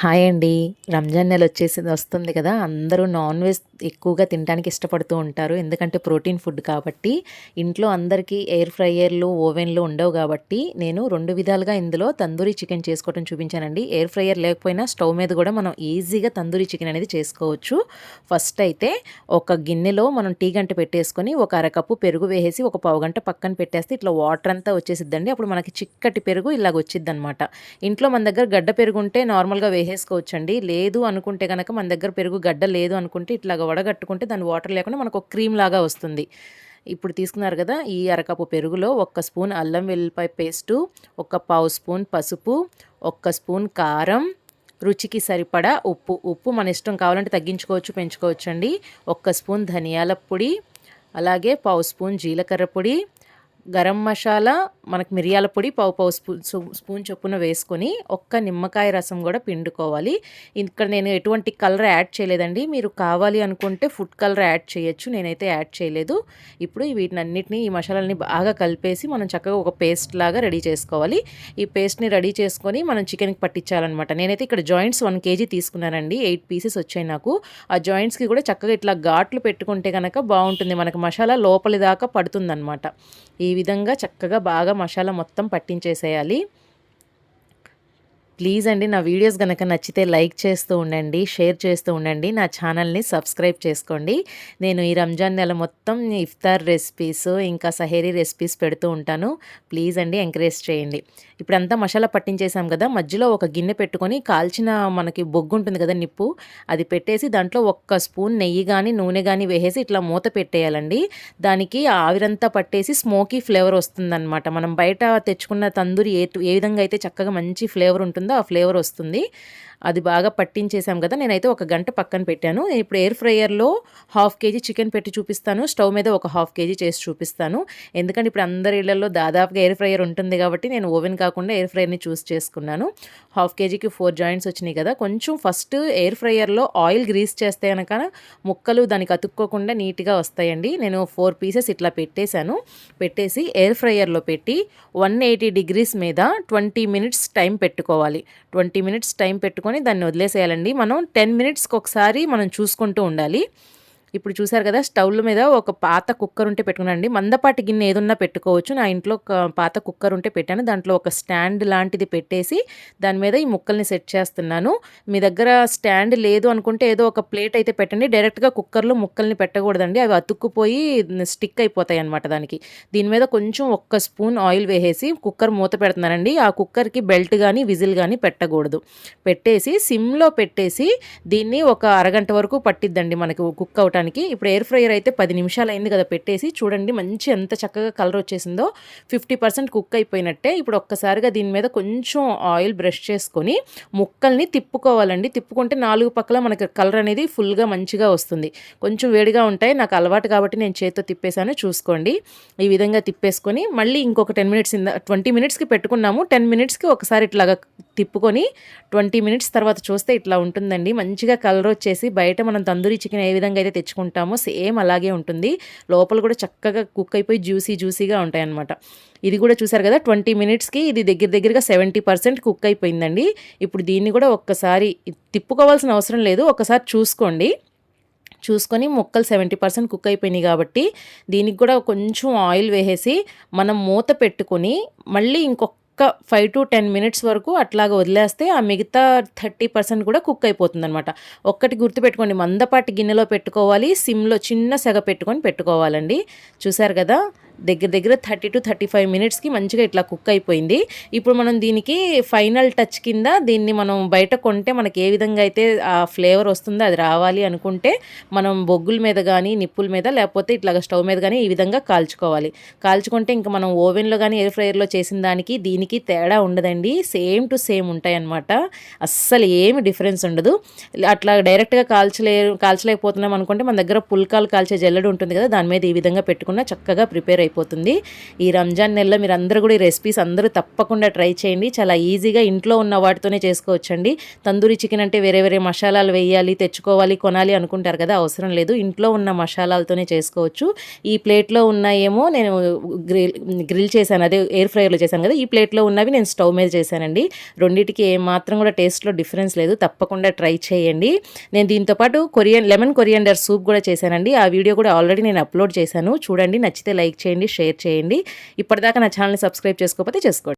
Hi అండి. రంజాన్ నెల వచ్చేసి వస్తుంది కదా అందరూ నాన్ వెజ్ ఎక్కువగా తినడానికి ఇష్టపడుతూ ఉంటారు. ఎందుకంటే ప్రోటీన్ ఫుడ్ కాబట్టి ఇంట్లో అందరికీ ఎయిర్ ఫ్రైయర్లు ఓవెన్లు ఉండవు కాబట్టి నేను రెండు విధాలుగా ఇందులో తందూరి చికెన్ చేసుకోవడం చూపించానండి. ఎయిర్ ఫ్రైయర్ లేకపోయినా స్టవ్ మీద కూడా మనం ఈజీగా తందూరి చికెన్ అనేది చేసుకోవచ్చు. ఫస్ట్ అయితే ఒక గిన్నెలో మనం టీ గంట పెట్టేసుకొని ఒక అరకప్పు పెరుగు వేసేసి ఒక పావు గంట పక్కన పెట్టేస్తే ఇట్లా వాటర్ అంతా వచ్చేసిద్దండి. అప్పుడు మనకి చిక్కటి పెరుగు ఇలాగ వచ్చిద్ది అనమాట ఇంట్లో మన దగ్గర గడ్డ పెరుగు ఉంటే నార్మల్గా వేసి వేసేసుకోవచ్చండి. లేదు అనుకుంటే కనుక మన దగ్గర పెరుగు గడ్డ లేదు అనుకుంటే ఇట్లాగ వడగట్టుకుంటే దాని వాటర్ లేకుండా మనకు ఒక క్రీమ్ లాగా వస్తుంది. ఇప్పుడు తీసుకున్నారు కదా ఈ అరకప్పు పెరుగులో ఒక్క స్పూన్ అల్లం వెల్లిపాయ పేస్టు ఒక పావు స్పూన్ పసుపు ఒక్క స్పూన్ కారం రుచికి సరిపడా ఉప్పు. ఉప్పు మన ఇష్టం కావాలంటే తగ్గించుకోవచ్చు పెంచుకోవచ్చు అండి ఒక్క స్పూన్ ధనియాల పొడి అలాగే పావు స్పూన్ జీలకర్ర పొడి గరం మసాలా మనకు మిరియాల పొడి పావు పావు స్పూన్ స్పూన్ చొప్పున వేసుకొని ఒక్క నిమ్మకాయ రసం కూడా పిండుకోవాలి. ఇక్కడ నేను ఎటువంటి కలర్ యాడ్ చేయలేదండి. మీరు కావాలి అనుకుంటే ఫుడ్ కలర్ యాడ్ చేయొచ్చు. నేనైతే యాడ్ చేయలేదు. ఇప్పుడు వీటిని అన్నిటిని ఈ మసాలాలని బాగా కలిపేసి మనం చక్కగా ఒక పేస్ట్ లాగా రెడీ చేసుకోవాలి. ఈ పేస్ట్ని రెడీ చేసుకొని మనం చికెన్కి పట్టించాలన్నమాట. నేనైతే ఇక్కడ జాయింట్స్ వన్ కేజీ తీసుకున్నానండి. ఎయిట్ పీసెస్ వచ్చాయి నాకు. ఆ జాయింట్స్కి కూడా చక్కగా ఇట్లా ఘాట్లు పెట్టుకుంటే కనుక బాగుంటుంది. మనకు మసాలా లోపలి దాకా పడుతుందన్నమాట. ఈ విధంగా చక్కగా బాగా మసాలా మొత్తం పట్టించేసేయాలి. ప్లీజ్ అండి నా వీడియోస్ కనుక నచ్చితే లైక్ చేస్తూ ఉండండి షేర్ చేస్తూ ఉండండి. నా ఛానల్ని సబ్స్క్రైబ్ చేసుకోండి. నేను ఈ రంజాన్ నెల మొత్తం ఇఫ్తార్ రెసిపీస్ ఇంకా సహేరీ రెసిపీస్ పెడుతూ ఉంటాను. ప్లీజ్ అండి ఎంకరేజ్ చేయండి. ఇప్పుడంతా మసాలా పట్టించేసాం కదా మధ్యలో ఒక గిన్నె పెట్టుకొని కాల్చిన మనకి బొగ్గు ఉంటుంది కదా నిప్పు అది పెట్టేసి దాంట్లో ఒక్క స్పూన్ నెయ్యి కానీ నూనె కానీ వేసేసి ఇట్లా మూత పెట్టేయాలండి. దానికి ఆవిరంతా పట్టేసి స్మోకీ ఫ్లేవర్ వస్తుందన్నమాట. మనం బయట తెచ్చుకున్న తందూరి ఏ ఏ విధంగా అయితే చక్కగా మంచి ఫ్లేవర్ ఉంటుంది ఉంటుందో ఆ ఫ్లేవర్ వస్తుంది. అది బాగా పట్టించేసాం కదా నేనైతే ఒక గంట పక్కన పెట్టాను. ఇప్పుడు ఎయిర్ ఫ్రైయర్లో హాఫ్ కేజీ చికెన్ పెట్టి చూపిస్తాను. స్టవ్ మీద ఒక హాఫ్ కేజీ చేసి చూపిస్తాను. ఎందుకంటే ఇప్పుడు అందరి ఇళ్ళలో దాదాపుగా ఎయిర్ ఫ్రైయర్ ఉంటుంది కాబట్టి నేను ఓవెన్ కాకుండా ఎయిర్ ఫ్రైయర్ని చూస్ చేసుకున్నాను. హాఫ్ కేజీకి ఫోర్ జాయింట్స్ వచ్చినాయి కదా కొంచెం ఫస్ట్ ఎయిర్ ఫ్రైయర్లో ఆయిల్ గ్రీస్ చేస్తే కనుక ముక్కలు దానికి అతుక్కోకుండా నీట్గా వస్తాయండి. నేను ఫోర్ పీసెస్ ఇట్లా పెట్టేశాను. పెట్టేసి ఎయిర్ ఫ్రైయర్లో పెట్టి వన్ ఎయిటీ డిగ్రీస్ మీద ట్వంటీ మినిట్స్ టైం పెట్టుకోవాలి. ట్వంటీ మినిట్స్ టైం పెట్టుకొని దాన్ని వదిలేసేయాలండి. మనం టెన్ మినిట్స్కి ఒకసారి మనం చూసుకుంటూ ఉండాలి. ఇప్పుడు చూసారు కదా స్టవ్ల మీద ఒక పాత కుక్కర్ ఉంటే పెట్టుకున్నాండి మందపాటి గిన్నె ఏదన్నా పెట్టుకోవచ్చు. నా ఇంట్లో ఒక పాత కుక్కర్ ఉంటే పెట్టాను. దాంట్లో ఒక స్టాండ్ లాంటిది పెట్టేసి దాని మీద ఈ ముక్కల్ని సెట్ చేస్తున్నాను. మీ దగ్గర స్టాండ్ లేదు అనుకుంటే ఏదో ఒక ప్లేట్ అయితే పెట్టండి. డైరెక్ట్గా కుక్కర్లో ముక్కల్ని పెట్టకూడదండి. అవి అతుక్కుపోయి స్టిక్ అయిపోతాయి అనమాట దానికి. దీని మీద కొంచెం ఒక్క స్పూన్ ఆయిల్ వేసేసి కుక్కర్ మూత పెడుతున్నానండి. ఆ కుక్కర్కి బెల్ట్ కానీ విజిల్ కానీ పెట్టకూడదు. పెట్టేసి సిమ్లో పెట్టేసి దీన్ని ఒక అరగంట వరకు పట్టిద్దండి మనకి కుక్ అవటానికి. చేసుకోవడానికి ఇప్పుడు ఎయిర్ ఫ్రైయర్ అయితే పది నిమిషాలు అయింది కదా పెట్టేసి. చూడండి మంచి ఎంత చక్కగా కలర్ వచ్చేసిందో. ఫిఫ్టీ పర్సెంట్ కుక్ అయిపోయినట్టే. ఇప్పుడు ఒక్కసారిగా దీని మీద కొంచెం ఆయిల్ బ్రష్ చేసుకొని ముక్కల్ని తిప్పుకోవాలండి. తిప్పుకుంటే నాలుగు పక్కల మనకి కలర్ అనేది ఫుల్గా మంచిగా వస్తుంది. కొంచెం వేడిగా ఉంటాయి. నాకు అలవాటు కాబట్టి నేను చేతితో తిప్పేశాను. చూసుకోండి. ఈ విధంగా తిప్పేసుకొని మళ్ళీ ఇంకొక టెన్ మినిట్స్ ట్వంటీ మినిట్స్కి పెట్టుకున్నాము. టెన్ మినిట్స్కి ఒకసారి ఇట్లాగా తిప్పుకొని ట్వంటీ మినిట్స్ తర్వాత చూస్తే ఇట్లా ఉంటుందండి. మంచిగా కలర్ వచ్చేసి బయట మనం తందూరి చికెన్ ఏ విధంగా అయితే తెచ్చుకుంటామో సేమ్ అలాగే ఉంటుంది. లోపల కూడా చక్కగా కుక్ అయిపోయి జ్యూసీ జ్యూసీగా ఉంటాయన్నమాట. ఇది కూడా చూసారు కదా ట్వంటీ మినిట్స్కి ఇది దగ్గర దగ్గరగా సెవెంటీ పర్సెంట్ కుక్ అయిపోయిందండి. ఇప్పుడు దీన్ని కూడా ఒక్కసారి తిప్పుకోవాల్సిన అవసరం లేదు. ఒకసారి చూసుకోండి. చూసుకొని ముక్కలు సెవెంటీ పర్సెంట్ కుక్ అయిపోయినాయి కాబట్టి దీనికి కూడా కొంచెం ఆయిల్ వేసేసి మనం మూత పెట్టుకొని మళ్ళీ ఇంకొక ఒక్క ఫైవ్ టు టెన్ మినిట్స్ వరకు అట్లాగా వదిలేస్తే ఆ మిగతా థర్టీ పర్సెంట్ కూడా కుక్ అయిపోతుంది అనమాట ఒక్కటి గుర్తుపెట్టుకోండి మందపాటి గిన్నెలో పెట్టుకోవాలి సిమ్లో చిన్న సెగ పెట్టుకొని పెట్టుకోవాలండి. చూసారు కదా? దగ్గర దగ్గర థర్టీ టు థర్టీ ఫైవ్ మినిట్స్కి మంచిగా ఇట్లా కుక్ అయిపోయింది. ఇప్పుడు మనం దీనికి ఫైనల్ టచ్ కింద దీన్ని మనం బయట కొంటే మనకి ఏ విధంగా అయితే ఆ ఫ్లేవర్ వస్తుందో అది రావాలి అనుకుంటే మనం బొగ్గుల మీద కానీ నిప్పుల మీద లేకపోతే ఇట్లా స్టవ్ మీద కానీ ఈ విధంగా కాల్చుకోవాలి. కాల్చుకుంటే ఇంకా మనం ఓవెన్లో కానీ ఎయిర్ ఫ్రైయర్లో చేసిన దానికి దీనికి తేడా ఉండదండి. సేమ్ టు సేమ్ ఉంటాయి అన్నమాట అస్సలు ఏమి డిఫరెన్స్ ఉండదు. అట్లా డైరెక్ట్గా కాల్చలే కాల్చలేకపోతున్నాం అనుకుంటే మన దగ్గర పుల్కాలు కాల్చే జల్లెడు ఉంటుంది కదా దాని మీద ఈ విధంగా పెట్టుకున్న చక్కగా ప్రిపేర్ అయిపోతుంది. ఈ రంజాన్ నెలలో మీరు అందరూ కూడా ఈ రెసిపీస్ అందరూ తప్పకుండా ట్రై చేయండి. చాలా ఈజీగా ఇంట్లో ఉన్న వాటితోనే చేసుకోవచ్చండి. తందూరి చికెన్ అంటే వేరే వేరే మసాలాలు వేయాలి తెచ్చుకోవాలి కొనాలి అనుకుంటారు కదా అవసరం లేదు. ఇంట్లో ఉన్న మసాలాలతోనే చేసుకోవచ్చు. ఈ ప్లేట్లో ఉన్నాయేమో ఏమో నేను గ్రిల్ గ్రిల్ చేశాను. అదే ఎయిర్ ఫ్రైయర్లో చేశాను కదా ఈ ప్లేట్లో ఉన్నవి నేను స్టవ్ మీద చేశానండి. రెండింటికి ఏమాత్రం కూడా టేస్ట్లో డిఫరెన్స్ లేదు. తప్పకుండా ట్రై చేయండి. నేను దీంతోపాటు కొరియన్ లెమన్ కొరియండర్ సూప్ కూడా చేశానండి. ఆ వీడియో కూడా ఆల్రెడీ నేను అప్లోడ్ చేశాను. చూడండి నచ్చితే లైక్ చేయండి. చేయండి షేర్ చేయండి. ఇప్పటిదాకా నా ఛానల్ని సబ్స్క్రైబ్ చేసుకోకపోతే చేసుకోండి.